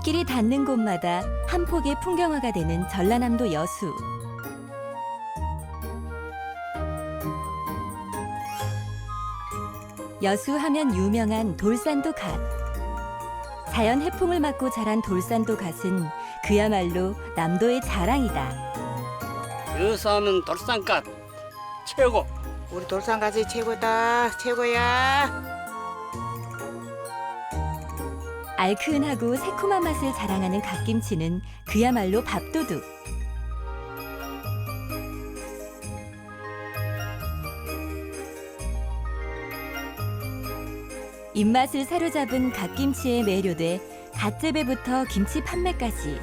눈길이 닿는 곳마다 한 폭의 풍경화가 되는 전라남도 여수. 여수 하면 유명한 돌산도 갓. 자연 해풍을 맞고 자란 돌산도 갓은 그야말로 남도의 자랑이다. 여수하면 돌산갓 최고. 우리 돌산가지 최고다 최고야 알큰하고 새콤한 맛을 자랑하는 갓김치는 그야말로 밥도둑. 입맛을 사로잡은 갓김치에 매료돼 갓재배부터 김치 판매까지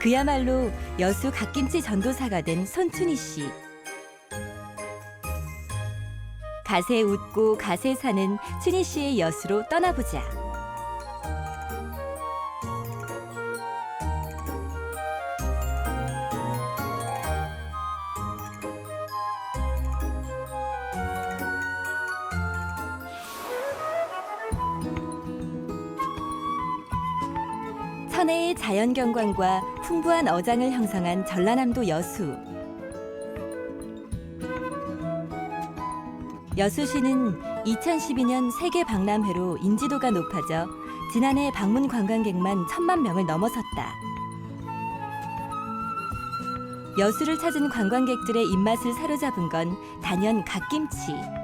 그야말로 여수 갓김치 전도사가 된 손춘희 씨. 갓에 웃고 갓에 사는 춘희 씨의 여수로 떠나보자. 경관과 풍부한 어장을 형성한 전라남도 여수. 여수시는 2012년 세계 박람회로 인지도가 높아져 지난해 방문 관광객만 천만 명을 넘어섰다. 여수를 찾은 관광객들의 입맛을 사로잡은 건 단연 갓김치.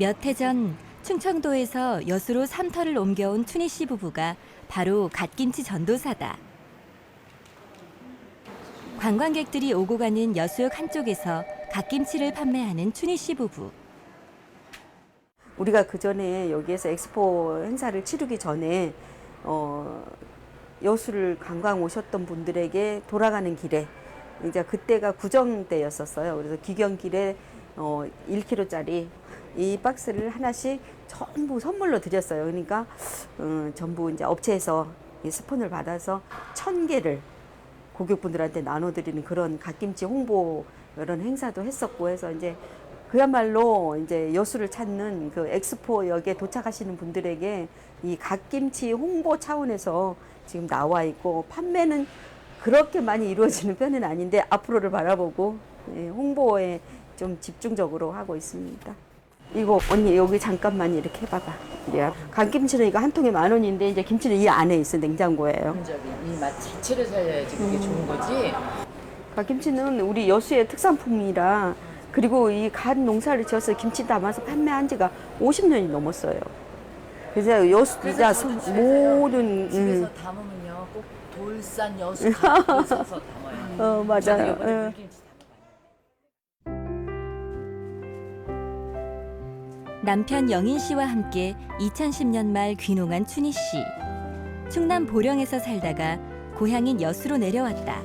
몇 해 전 충청도에서 여수로 삼터를 옮겨온 춘희 씨 부부가 바로 갓김치 전도사다. 관광객들이 오고 가는 여수역 한쪽에서 갓김치를 판매하는 춘희 씨 부부. 우리가 그 전에 여기에서 엑스포 행사를 치르기 전에 어, 여수를 관광 오셨던 분들에게 돌아가는 길에 이제 그때가 구정 때였었어요. 그래서 귀경길에 어, 1kg짜리 이 박스를 하나씩 전부 선물로 드렸어요. 그러니까 어, 전부 이제 업체에서 이 스폰을 받아서 천 개를 고객분들한테 나눠드리는 그런 갓김치 홍보 이런 행사도 했었고 해서 이제 그야말로 이제 여수를 찾는 그 엑스포역에 도착하시는 분들에게 이 갓김치 홍보 차원에서 지금 나와 있고 판매는 그렇게 많이 이루어지는 편은 아닌데 앞으로를 바라보고 예, 홍보에 좀 집중적으로 하고 있습니다. 이거 언니 여기 잠깐만 이렇게 해봐봐. 야, 갓김치는 이거 한 통에 만 원인데 이제 김치는 이 안에 있어 냉장고예요. 저기 이맛 자체를 살려야지 그게 좋은 거지. 갓김치는 우리 여수의 특산품이라 그리고 이갓 농사를 지어서 김치 담아서 판매한 지가 50년이 넘었어요. 그래서 여수 진짜 서- 모든 집에서 음, 담으면요 꼭 돌산 여수 써서 담아요. 어 맞아요. 예. 남편 영인 씨와 함께 2010년 말 귀농한 춘희 씨. 충남 보령에서 살다가 고향인 여수로 내려왔다.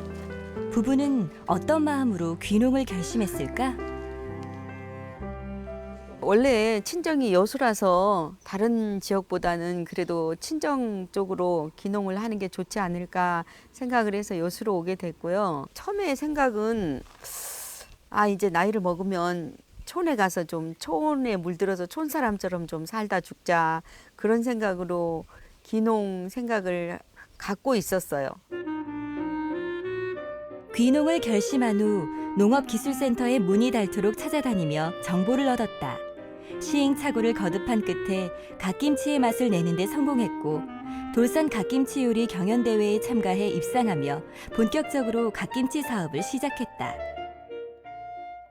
부부는 어떤 마음으로 귀농을 결심했을까? 원래 친정이 여수라서 다른 지역보다는 그래도 친정 쪽으로 귀농을 하는 게 좋지 않을까 생각을 해서 여수로 오게 됐고요. 처음에 생각은 아 이제 나이를 먹으면 촌에 가서 좀 촌에 물들어서 촌 사람처럼 좀 살다 죽자 그런 생각으로 귀농 생각을 갖고 있었어요. 귀농을 결심한 후 농업기술센터에 문이 닳도록 찾아다니며 정보를 얻었다. 시행착오를 거듭한 끝에 갓김치의 맛을 내는데 성공했고 돌산 갓김치 요리 경연대회에 참가해 입상하며 본격적으로 갓김치 사업을 시작했다.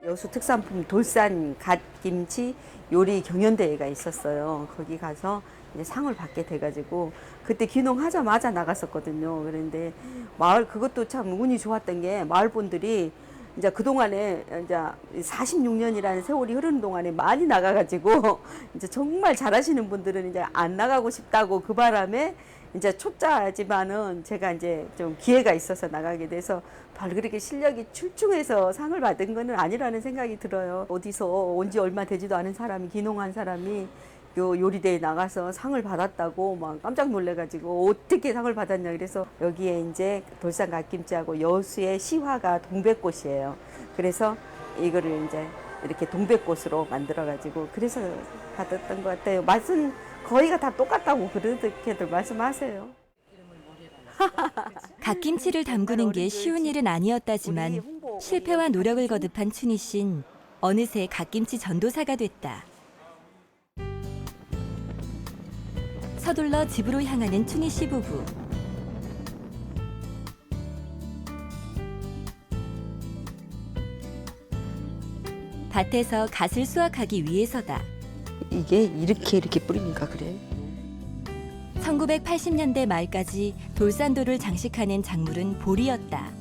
여수 특산품 돌산 갓김치 요리 경연대회가 있었어요. 거기 가서 이제 상을 받게 돼가지고 그때 귀농하자마자 나갔었거든요. 그런데 마을 그것도 참 운이 좋았던 게 마을 분들이 이제 그 동안에 이제 46년이라는 세월이 흐르는 동안에 많이 나가가지고 이제 정말 잘하시는 분들은 이제 안 나가고 싶다고 그 바람에 이제 초짜지만은 제가 이제 좀 기회가 있어서 나가게 돼서 별 그렇게 실력이 출중해서 상을 받은 거는 아니라는 생각이 들어요. 어디서 온 지 얼마 되지도 않은 사람이 귀농한 사람이 요 요리대에 나가서 상을 받았다고 막 깜짝 놀래가지고 어떻게 상을 받았냐 그래서 여기에 이제 돌산 갓김치하고 여수의 시화가 동백꽃이에요. 그래서 이거를 이제 이렇게 동백꽃으로 만들어가지고 그래서 받았던 것 같아요. 맛은 거의가 다 똑같다고 그렇게들 말씀하세요. 갓김치를 담그는 게 쉬운 일은 아니었다지만 실패와 노력을 거듭한 춘희 씨는 어느새 갓김치 전도사가 됐다. 서둘러 집으로 향하는 춘희 씨 부부. 밭에서 갓을 수확하기 위해서다. 이게 이렇게 이렇게 뿌리니까 그래. 1980년대 말까지 돌산도를 장식하는 작물은 보리였다.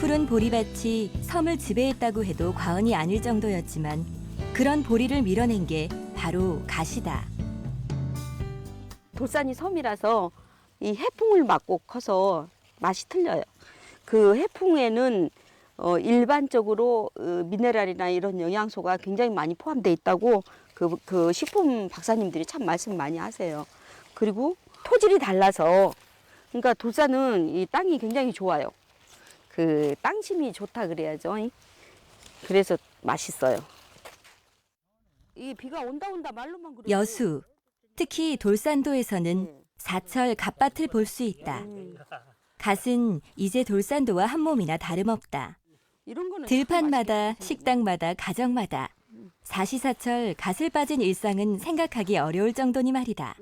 푸른 보리밭이 섬을 지배했다고 해도 과언이 아닐 정도였지만 그런 보리를 밀어낸 게 바로 갓이다. 돌산이 섬이라서 이 해풍을 맞고 커서 맛이 틀려요. 그 해풍에는 어, 일반적으로 어, 미네랄이나 이런 영양소가 굉장히 많이 포함되어 있다고 그, 그 식품 박사님들이 참 말씀 많이 하세요. 그리고 토질이 달라서 그러니까 돌산은 이 땅이 굉장히 좋아요. 그 땅심이 좋다 그래야죠. 그래서 맛있어요. 이 비가 온다 온다 말로만 그래. 여수, 특히 돌산도에서는 사철 갓밭을 볼 수 있다. 갓은 이제 돌산도와 한 몸이나 다름없다. 들판마다. 식당마다, 가정마다 사시사철 갓을 빠진 일상은 생각하기 어려울 정도니 말이다.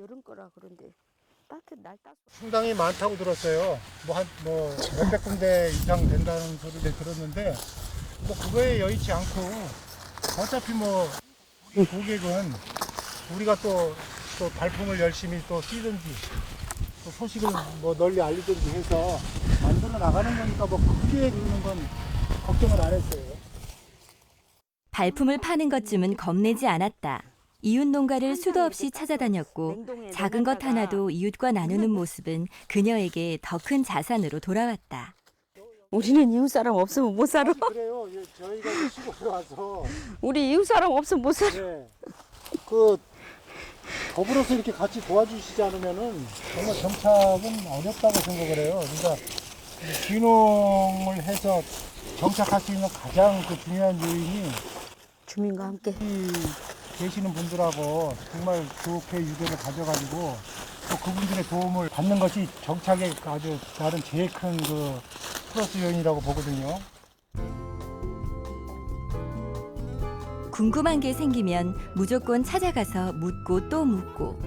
상당히 많다고 들었어요. 뭐 한 뭐 몇백 군데 이상 된다는 소리를 들었는데 뭐 그거에 여의치 않고 어차피 뭐 우리 고객은 우리가 또 또 발품을 열심히 또 뛰든지 또 소식을 뭐 널리 알리든지 해서 만들어 나가는 거니까 뭐 크게 그러는 건 걱정을 안 했어요. 발품을 파는 것쯤은 겁내지 않았다. 이웃 농가를 수도 없이 찾아다녔고 작은 것 하나도 이웃과 나누는 모습은 그녀에게 더 큰 자산으로 돌아왔다. 우리는 이웃 사람 없으면 못 살아. 그래요. 예, 저희가 시골에 와서 우리 이웃 사람 없으면 못 살아. 예, 그 더불어서 이렇게 같이 도와주시지 않으면은 정말 정착은 어렵다고 생각을 해요. 그러니까 이 귀농을 해서 정착할 수 있는 가장 그 중요한 요인이 주민과 함께. 이 계시는 분들하고 정말 좋게 유대를 가져가지고 또 그분들의 도움을 받는 것이 정착의 아주 다른 제일 큰 그 플러스 요인이라고 보거든요. 궁금한 게 생기면 무조건 찾아가서 묻고 또 묻고.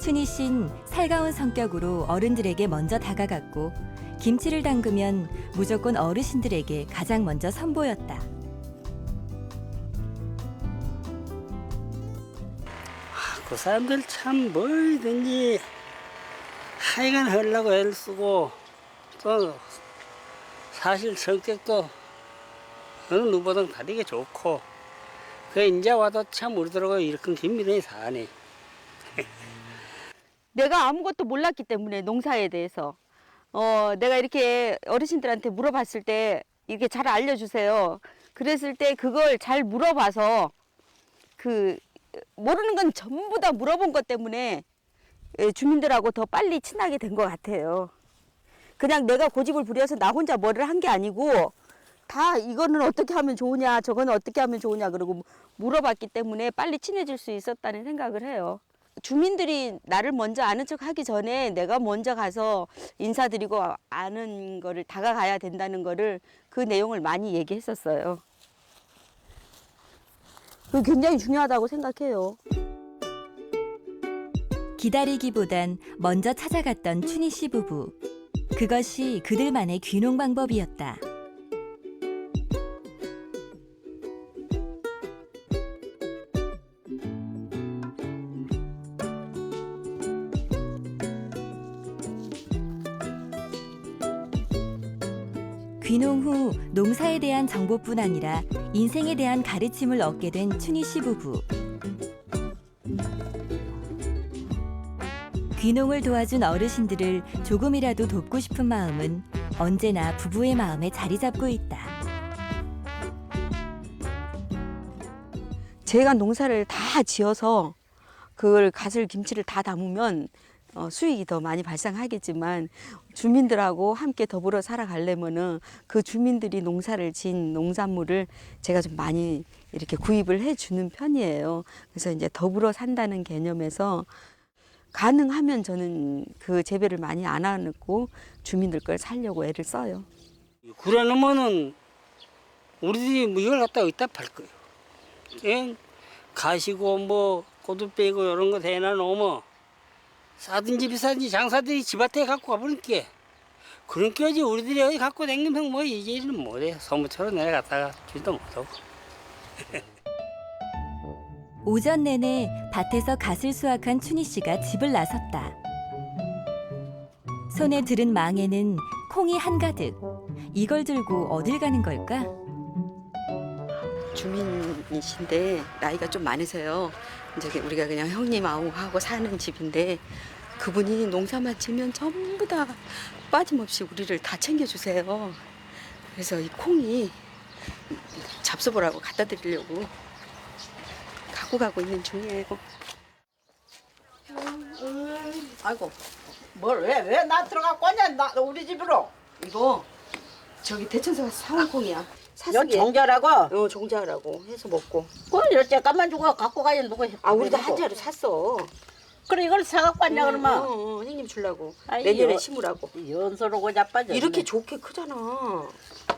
춘희 씨는 살가운 성격으로 어른들에게 먼저 다가갔고 김치를 담그면 무조건 어르신들에게 가장 먼저 선보였다. 그 사람들 참 뭐든지 하여간 하려고 애를 쓰고 또 사실 성격도 어느 누구보다 다르게 좋고 그 이제 와도 참 우리들하고 이렇게 긴밀하게 사네. 내가 아무것도 몰랐기 때문에 농사에 대해서 어 내가 이렇게 어르신들한테 물어봤을 때 이렇게 잘 알려주세요. 그랬을 때 그걸 잘 물어봐서 그 모르는 건 전부 다 물어본 것 때문에 예, 주민들하고 더 빨리 친하게 된 것 같아요. 그냥 내가 고집을 부려서 나 혼자 뭐를 한 게 아니고 다 이거는 어떻게 하면 좋으냐 저거는 어떻게 하면 좋으냐 그러고 물어봤기 때문에 빨리 친해질 수 있었다는 생각을 해요. 주민들이 나를 먼저 아는 척 하기 전에 내가 먼저 가서 인사드리고 아는 거를 다가가야 된다는 거를 그 내용을 많이 얘기했었어요. 그 굉장히 중요하다고 생각해요. 기다리기보단 먼저 찾아갔던 춘희 씨 부부. 그것이 그들만의 귀농 방법이었다. 귀농 후 농사에 대한 정보뿐 아니라 인생에 대한 가르침을 얻게 된 춘희 씨 부부. 귀농을 도와준 어르신들을 조금이라도 돕고 싶은 마음은 언제나 부부의 마음에 자리 잡고 있다. 제가 농사를 다 지어서 그걸 갓을 김치를 다 담으면 어, 수익이 더 많이 발생하겠지만 주민들하고 함께 더불어 살아가려면은 그 주민들이 농사를 지은 농산물을 제가 좀 많이 이렇게 구입을 해주는 편이에요. 그래서 이제 더불어 산다는 개념에서 가능하면 저는 그 재배를 많이 안 하고 주민들 걸 살려고 애를 써요. 그래 놓으면은 우리들이 뭐 이걸 갖다 어디다 팔 거예요. 그냥 가시고 뭐 고두 빼고 이런 거 대나 놓으면 싸든지 비싸든지 장사들이 집 앞에 갖고 가버릴게. 그런까지 우리들이 어디 갖고 다니면 뭐 이제 일은 못해. 소문처럼 내려갔다가 줄도 못하고. 오전 내내 밭에서 갓을 수확한 춘희 씨가 집을 나섰다. 손에 들은 망에는 콩이 한가득. 이걸 들고 어딜 가는 걸까? 주민이신데 나이가 좀 많으세요. 이제 우리가 그냥 형님 아우하고 사는 집인데 그분이 농사만 지면 전부 다 빠짐없이 우리를 다 챙겨주세요. 그래서 이 콩이 잡숴보라고 갖다 드리려고 갖고 가고 있는 중이에요. 아이고 뭘 왜 왜 나 들어갖고 왔냐 나 우리 집으로 이거 저기 대천사 사온 콩이야. 샀어. 여기 정자라고 어 종자라고 해서 먹고. 그걸 이럴 잠깐만 주고 갖고 가야 누구 아 우리도 한 자루 샀어. 그래 이걸 사갖고 왔냐 어, 그러면 어, 어, 형님 주려고. 아이, 내년에 여- 심으라고. 연서로 자빠져 이렇게 좋게 크잖아.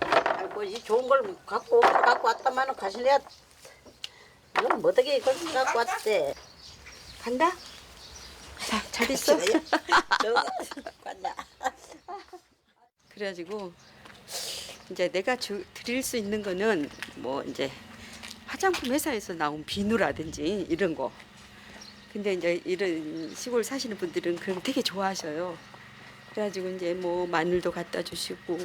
아이고 이 좋은 걸 갖고 갖고 왔다마는 가실래야 이건 뭐 어떻게 이걸 갖고 왔대 간다. 자, 잘 있어. 저거 간다 그래가지고 이제 내가 주, 드릴 수 있는 거는 뭐 이제 화장품 회사에서 나온 비누라든지 이런 거. 근데 이제 이런 시골 사시는 분들은 그런 거 되게 좋아하셔요. 그래가지고 이제 뭐 마늘도 갖다 주시고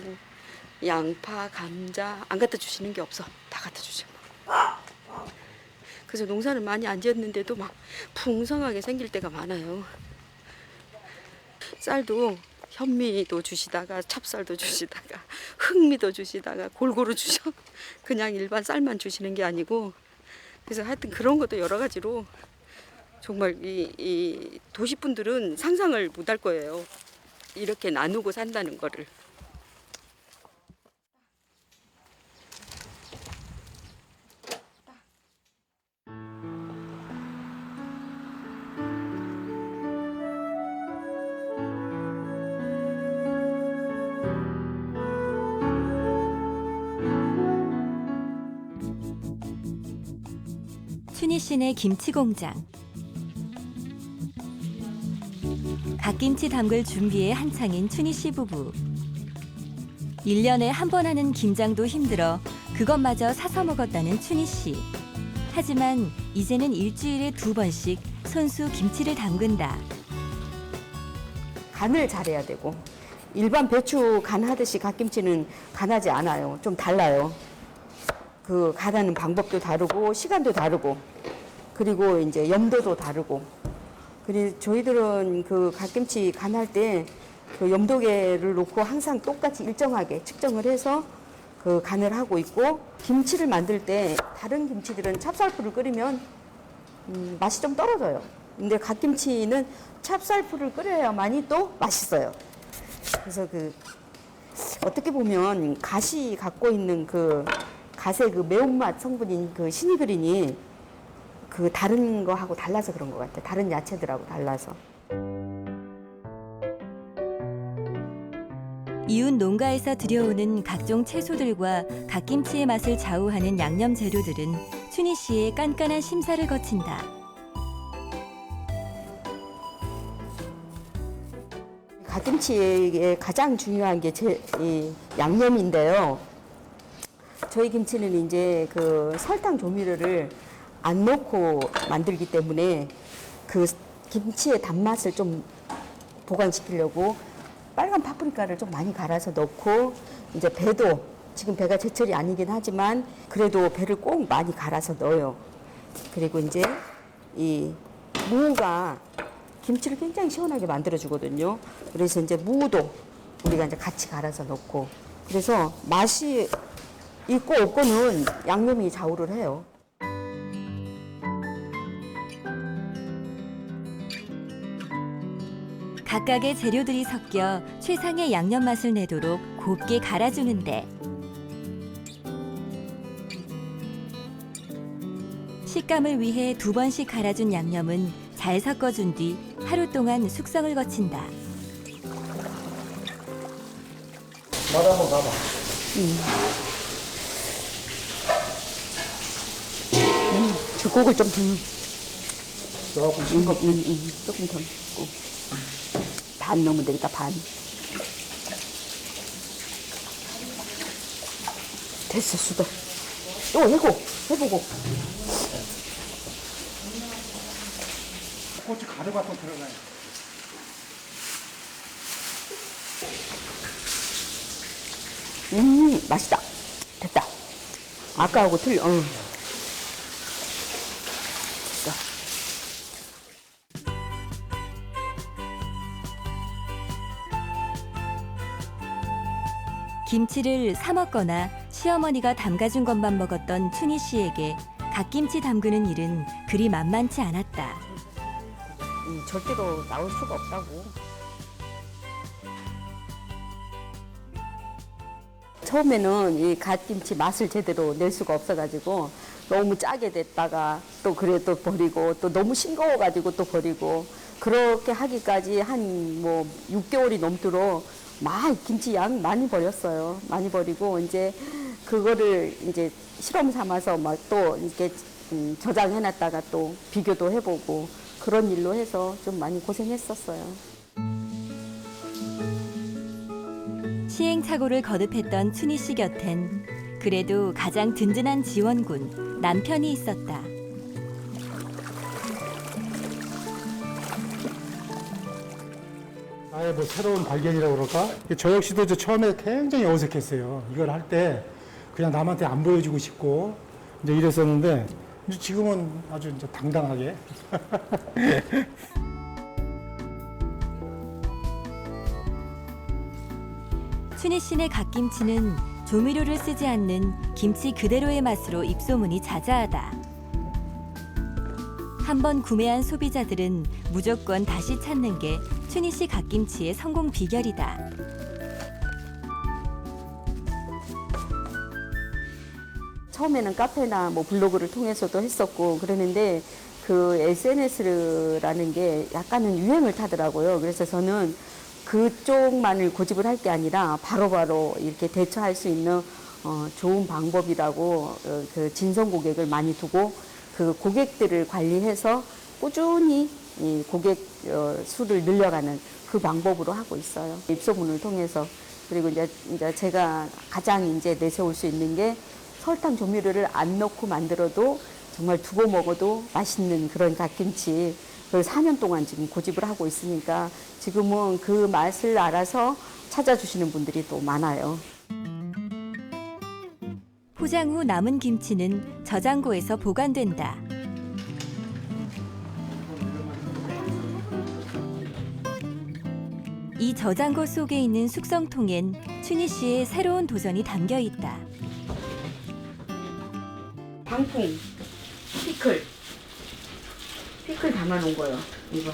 양파, 감자 안 갖다 주시는 게 없어. 다 갖다 주시고. 그래서 농사를 많이 안 지었는데도 막 풍성하게 생길 때가 많아요. 쌀도 현미도 주시다가 찹쌀도 주시다가 흑미도 주시다가 골고루 주셔. 그냥 일반 쌀만 주시는 게 아니고 그래서 하여튼 그런 것도 여러 가지로 정말 이, 이 도시 분들은 상상을 못 할 거예요. 이렇게 나누고 산다는 거를. 씨네 김치 공장. 갓김치 담글 준비에 한창인 춘희 씨 부부. 1년에 한 번 하는 김장도 힘들어 그것마저 사서 먹었다는 춘희 씨. 하지만 이제는 일주일에 두 번씩 손수 김치를 담근다. 간을 잘해야 되고 일반 배추 간 하듯이 갓김치는 간하지 않아요. 좀 달라요. 그 간하는 방법도 다르고 시간도 다르고 그리고 이제 염도도 다르고 그리고 저희들은 그 갓김치 간할 때 그 염도계를 놓고 항상 똑같이 일정하게 측정을 해서 그 간을 하고 있고 김치를 만들 때 다른 김치들은 찹쌀풀을 끓이면 음, 맛이 좀 떨어져요. 근데 갓김치는 찹쌀풀을 끓여야만이 또 맛있어요. 그래서 그 어떻게 보면 갓이 갖고 있는 그 갓의 그 매운맛 성분인 그 시니그린이 그 다른 거하고 달라서 그런 것 같아요. 다른 야채들하고 달라서. 이웃 농가에서 들여오는 각종 채소들과 갓김치의 맛을 좌우하는 양념 재료들은 춘희 씨의 깐깐한 심사를 거친다. 갓김치의 가장 중요한 게 제, 이 양념인데요. 저희 김치는 이제 그 설탕 조미료를 안 넣고 만들기 때문에 그 김치의 단맛을 좀 보관시키려고 빨간 파프리카를 좀 많이 갈아서 넣고 이제 배도 지금 배가 제철이 아니긴 하지만 그래도 배를 꼭 많이 갈아서 넣어요. 그리고 이제 이 무가 김치를 굉장히 시원하게 만들어 주거든요. 그래서 이제 무도 우리가 이제 같이 갈아서 넣고 그래서 맛이 있고 없고는 양념이 좌우를 해요. 각각의 재료들이 섞여 최상의 양념 맛을 내도록 곱게 갈아주는데 식감을 위해 두 번씩 갈아준 양념은 잘 섞어준 뒤 하루 동안 숙성을 거친다. 맛 한번 봐봐. 죽국을 좀 더, 조금 음, 음, 음, 조금 더 반 넣으면 되겠다 반. 됐어 수도. 또 해고 해보고. 고추 가루가 또 들어가요. 음 맛있다. 됐다. 아까하고 틀려. 어. 김치를 사 먹거나 시어머니가 담가준 것만 먹었던 춘희 씨에게 갓김치 담그는 일은 그리 만만치 않았다. 음, 절대로 나올 수가 없다고. 처음에는 이 갓김치 맛을 제대로 낼 수가 없어가지고 너무 짜게 됐다가 또 그래 또 버리고 또 너무 싱거워가지고 또 버리고 그렇게 하기까지 한 뭐 6개월이 넘도록 막 김치 양 많이 버렸어요. 많이 버리고 이제 그거를 이제 실험 삼아서 막 또 이렇게 음, 저장해 놨다가 또 비교도 해보고 그런 일로 해서 좀 많이 고생했었어요. 시행착오를 거듭했던 춘희 씨 곁엔 그래도 가장 든든한 지원군 남편이 있었다. 아예 뭐 새로운 발견이라고 그럴까? 저 역시도 저 처음에 굉장히 어색했어요. 이걸 할 때 그냥 남한테 안 보여주고 싶고 이제 이랬었는데 지금은 아주 이제 당당하게 춘희 씨네 갓김치는 조미료를 쓰지 않는 김치 그대로의 맛으로 입소문이 자자하다. 한 번 구매한 소비자들은 무조건 다시 찾는 게 씨 갓김치의 성공 비결이다. 처음에는 카페나 뭐 블로그를 통해서도 했었고 그러는데 그 SNS라는 게 약간은 유행을 타더라고요. 그래서 저는 그쪽만을 고집을 할 게 아니라 바로 바로 이렇게 대처할 수 있는 어, 좋은 방법이라고 어, 그 진성 고객을 많이 두고 그 고객들을 관리해서 꾸준히 이 고객 어, 수를 늘려가는 그 방법으로 하고 있어요. 입소문을 통해서 그리고 이제, 이제 제가 가장 이제 내세울 수 있는 게 설탕 조미료를 안 넣고 만들어도 정말 두고 먹어도 맛있는 그런 갓김치 그걸 4년 동안 지금 고집을 하고 있으니까 지금은 그 맛을 알아서 찾아주시는 분들이 또 많아요. 포장 후 남은 김치는 저장고에서 보관된다. 이 저장고 속에 있는 숙성통엔 춘희 씨의 새로운 도전이 담겨 있다. 방풍, 피클, 피클 담아놓은 거예요. 이거.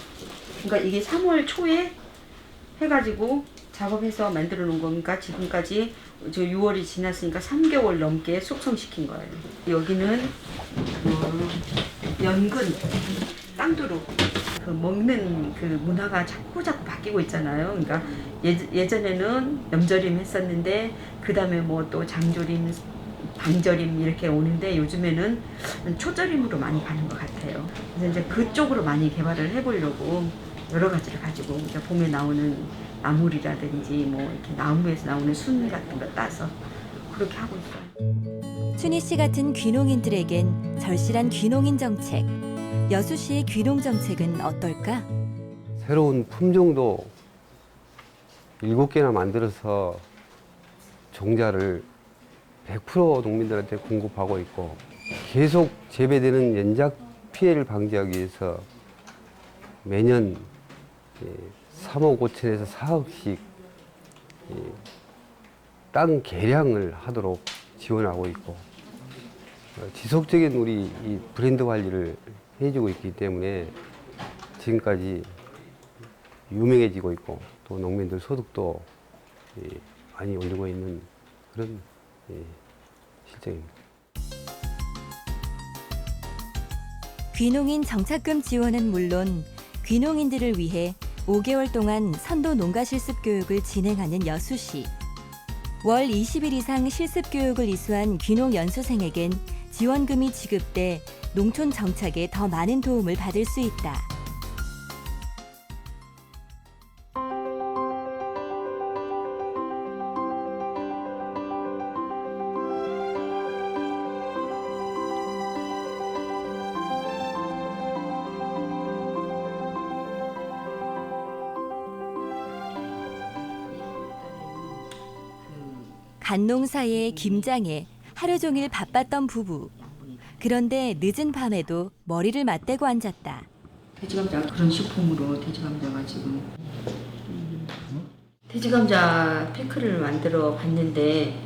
그러니까 이게 3월 초에 해가지고 작업해서 만들어 놓은 거니까 지금까지 저 6월이 지났으니까 3개월 넘게 숙성시킨 거예요. 여기는 어, 연근, 땅두루. 그 먹는 그 문화가 자꾸 자꾸 바뀌고 있잖아요. 그러니까 예, 예전에는 염절임 했었는데 그 다음에 뭐 또 장조림, 반절임 이렇게 오는데 요즘에는 초절임으로 많이 가는 것 같아요. 그래서 이제 그쪽으로 많이 개발을 해보려고 여러 가지를 가지고 이제 봄에 나오는 나물이라든지 뭐 이렇게 나무에서 나오는 순 같은 거 따서 그렇게 하고 있어요. 춘희 씨 같은 귀농인들에겐 절실한 귀농인 정책. 여수 씨의 귀농 정책은 어떨까? 새로운 품종도 일곱 개나 만들어서 종자를 100% 농민들한테 공급하고 있고 계속 재배되는 연작 피해를 방지하기 위해서 매년 3억 5천에서 4억씩 땅 개량을 하도록 지원하고 있고 어, 지속적인 우리 이 브랜드 관리를 해주고 있기 때문에 지금까지 유명해지고 있고 또 농민들 소득도 예, 많이 올리고 있는 그런 예, 실정입니다. 귀농인 정착금 지원은 물론 귀농인들을 위해 5개월 동안 선도 농가 실습 교육을 진행하는 여수시. 월 20일 이상 실습 교육을 이수한 귀농 연수생에겐 지원금이 지급돼 농촌 정착에 더 많은 도움을 받을 수 있다. 간농사의 김장에 하루 종일 바빴던 부부. 그런데 늦은 밤에도 머리를 맞대고 앉았다. 돼지감자 그런 식품으로 돼지감자가 지금 음, 돼지감자 피클을 만들어 봤는데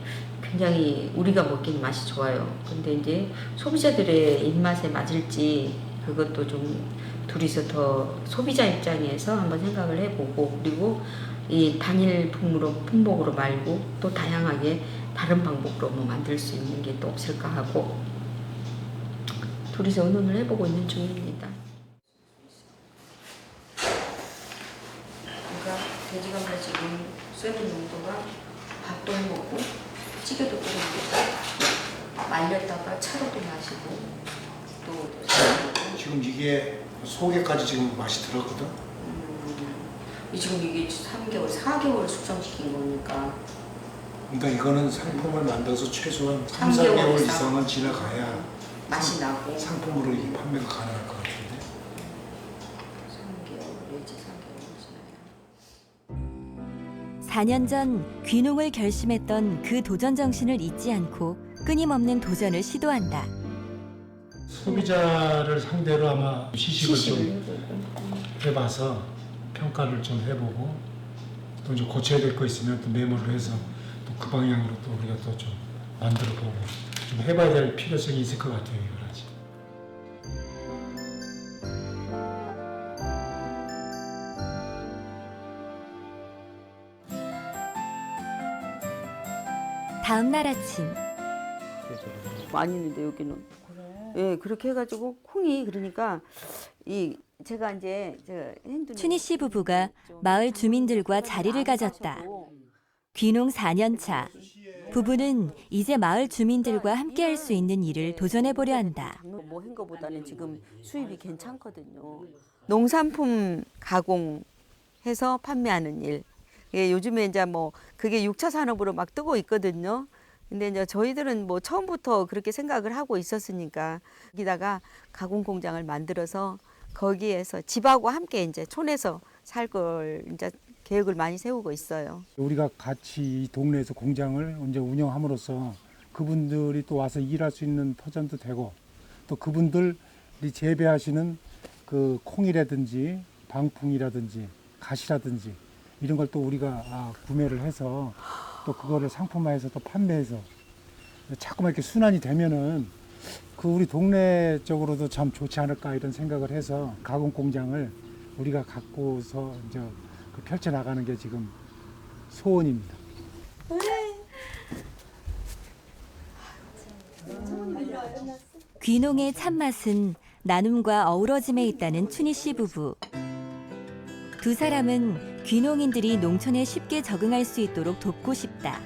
굉장히 우리가 먹기는 맛이 좋아요. 근데 이제 소비자들의 입맛에 맞을지 그것도 좀 둘이서 더 소비자 입장에서 한번 생각을 해보고 그리고 이 단일 품으로 품목으로 말고 또 다양하게 다른 방법으로 뭐 만들 수 있는 게 또 없을까 하고 둘이서 의논을 해보고 있는 중입니다. 그러니까 돼지감자 지금 쇠는 농도가 밥도 해 먹고 찌개도 끓여 먹고 말렸다가 차로도 마시고 또 지금 이게 속에까지 지금 맛이 들었거든. 음, 지금 이게 3개월, 4개월 숙성시킨 거니까 그러니까 이거는 상품을 만들어서 최소한 3, 3개월 4개월 이상. 이상은 지나가야 맛이 나고 상품으로 이 판매가 가능할 것 같은데. 3개월 내지 3개월 지나야 4년 전 귀농을 결심했던 그 도전 정신을 잊지 않고 끊임없는 도전을 시도한다. 소비자를 상대로 아마 시식을 좀 시식을 해봐서 평가를 좀 해보고 또 이제 고쳐야 될 거 있으면 또 메모를 해서 또 그 방향으로 또 우리가 또 좀 만들어 보고 좀 해봐야 될 필요성이 있을 것 같아요 이걸 아직. 다음 날 아침 많이 있는데 여기는. 예, 그렇게 해가지고 콩이 그러니까 이 제가 이제 저 춘희 씨 부부가 마을 주민들과 자리를 가졌다. 귀농 4년 차. 부부는 이제 마을 주민들과 함께 할 수 있는 일을 도전해 보려 한다. 뭐한 거보다는 지금 수입이 괜찮거든요. 농산품 가공해서 판매하는 일. 예, 요즘에 이제 뭐 그게 6차 산업으로 막 뜨고 있거든요. 근데 이제 저희들은 뭐 처음부터 그렇게 생각을 하고 있었으니까 여기다가 가공 공장을 만들어서 거기에서 집하고 함께 이제 촌에서 살 걸 이제 계획을 많이 세우고 있어요. 우리가 같이 이 동네에서 공장을 이제 운영함으로써 그분들이 또 와서 일할 수 있는 터전도 되고 또 그분들이 재배하시는 그 콩이라든지 방풍이라든지 갓이라든지 이런 걸 또 우리가 아, 구매를 해서 또 그거를 상품화해서 또 판매해서 자꾸만 이렇게 순환이 되면은 그 우리 동네 쪽으로도 참 좋지 않을까 이런 생각을 해서 가공 공장을 우리가 갖고서 이제 그 펼쳐 나가는 게 지금 소원입니다. 귀농의 참맛은 나눔과 어우러짐에 있다는 춘희 씨 부부. 두 사람은 귀농인들이 농촌에 쉽게 적응할 수 있도록 돕고 싶다.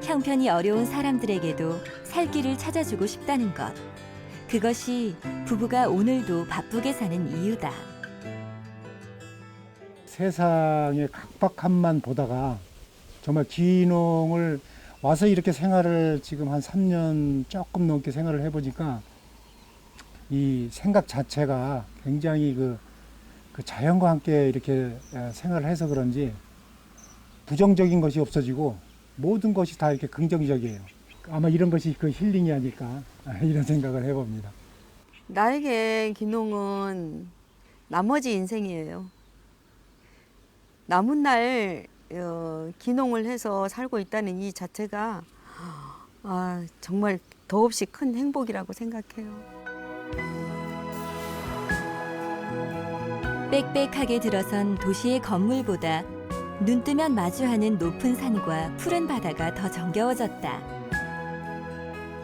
형편이 어려운 사람들에게도 살 길을 찾아주고 싶다는 것. 그것이 부부가 오늘도 바쁘게 사는 이유다. 세상의 각박함만 보다가 정말 귀농을 와서 이렇게 생활을 지금 한 3년 조금 넘게 생활을 해보니까 이 생각 자체가 굉장히 그, 그 자연과 함께 이렇게 에, 생활을 해서 그런지 부정적인 것이 없어지고 모든 것이 다 이렇게 긍정적이에요. 아마 이런 것이 그 힐링이 아닐까 이런 생각을 해봅니다. 나에게 귀농은 나머지 인생이에요. 남은 날 어, 귀농을 해서 살고 있다는 이 자체가 아, 정말 더없이 큰 행복이라고 생각해요. 빽빽하게 들어선 도시의 건물보다 눈 뜨면 마주하는 높은 산과 푸른 바다가 더 정겨워졌다.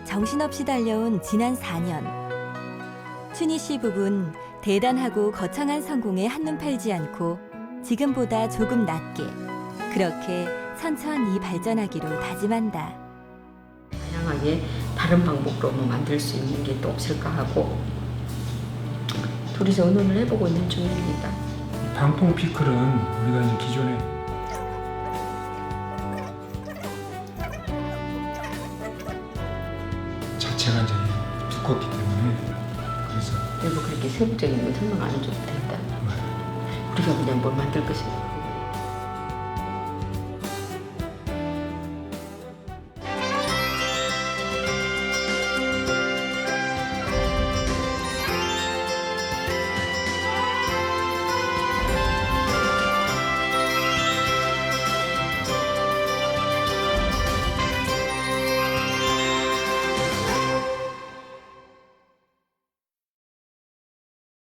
정신없이 달려온 지난 4년. 춘희 씨 부부는 대단하고 거창한 성공에 한눈 팔지 않고 지금보다 조금 낮게 그렇게 천천히 발전하기로 다짐한다. 다양하게 다른 방법으로 뭐 만들 수 있는 게 또 없을까 하고 둘이서 의논을 해보고 있는 중입니다. 방풍 피클은 우리가 이제 기존에 자체가 이제 두껍기 때문에 그래서 그리고 그렇게 세부적인 건 설명 안 해줘도 된다. 우리가 그냥 뭘 만들 것이